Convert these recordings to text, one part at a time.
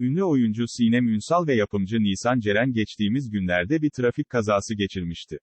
Ünlü oyuncu Sinem Ünsal ve yapımcı Nisan Ceren geçtiğimiz günlerde bir trafik kazası geçirmişti.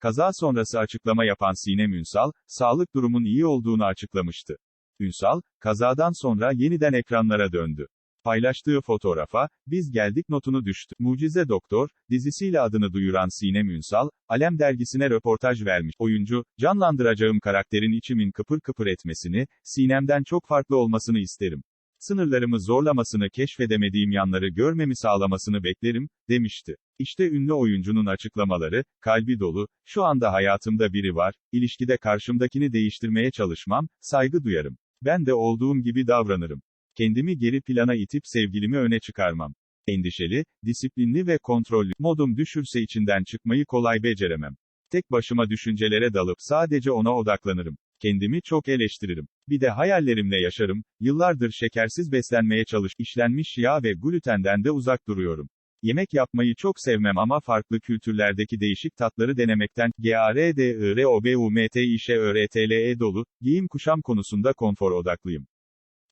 Kaza sonrası açıklama yapan Sinem Ünsal, sağlık durumun iyi olduğunu açıklamıştı. Ünsal, kazadan sonra yeniden ekranlara döndü. Paylaştığı fotoğrafa, biz geldik notunu düştü. Mucize Doktor, dizisiyle adını duyuran Sinem Ünsal, Alem dergisine röportaj vermiş. Oyuncu, canlandıracağım karakterin içimin kıpır kıpır etmesini, Sinem'den çok farklı olmasını isterim. Sınırlarımı zorlamasını keşfedemediğim yanları görmemi sağlamasını beklerim, demişti. İşte ünlü oyuncunun açıklamaları, kalbi dolu, şu anda hayatımda biri var, ilişkide karşımdakini değiştirmeye çalışmam, saygı duyarım. Ben de olduğum gibi davranırım. Kendimi geri plana itip sevgilimi öne çıkarmam. Endişeli, disiplinli ve kontrollü, modum düşürse içinden çıkmayı kolay beceremem. Tek başıma düşüncelere dalıp sadece ona odaklanırım. Kendimi çok eleştiririm. Bir de hayallerimle yaşarım, yıllardır şekersiz beslenmeye çalış, işlenmiş yağ ve glutenden de uzak duruyorum. Yemek yapmayı çok sevmem ama farklı kültürlerdeki değişik tatları denemekten, GARDIROBUMT işe öğretle dolu, giyim kuşam konusunda konfor odaklıyım.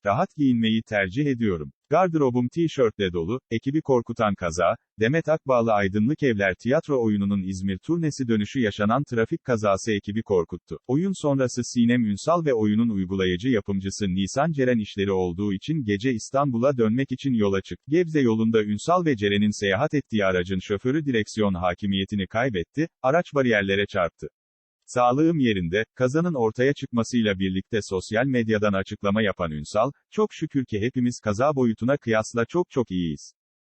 Rahat giyinmeyi tercih ediyorum. Gardırobum tişörtle dolu, ekibi korkutan kaza, Demet Akbağlı Aydınlık Evler tiyatro oyununun İzmir turnesi dönüşü yaşanan trafik kazası ekibi korkuttu. Oyun sonrası Sinem Ünsal ve oyunun uygulayıcı yapımcısı Nisan Ceren işleri olduğu için gece İstanbul'a dönmek için yola çık. Gebze yolunda Ünsal ve Ceren'in seyahat ettiği aracın şoförü direksiyon hakimiyetini kaybetti, araç bariyerlere çarptı. Sağlığım yerinde, kazanın ortaya çıkmasıyla birlikte sosyal medyadan açıklama yapan Ünsal, çok şükür ki hepimiz kaza boyutuna kıyasla çok çok iyiyiz.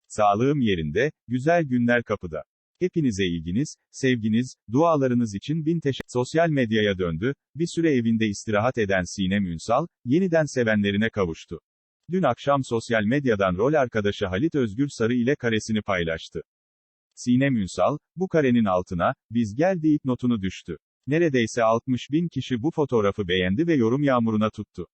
Sağlığım yerinde, güzel günler kapıda. Hepinize ilginiz, sevginiz, dualarınız için bin teşekkür. Sosyal medyaya döndü, bir süre evinde istirahat eden Sinem Ünsal, yeniden sevenlerine kavuştu. Dün akşam sosyal medyadan rol arkadaşı Halit Özgür Sarı ile karesini paylaştı. Sinem Ünsal, bu karenin altına, biz geldik notunu düştü. Neredeyse 60 bin kişi bu fotoğrafı beğendi ve yorum yağmuruna tuttu.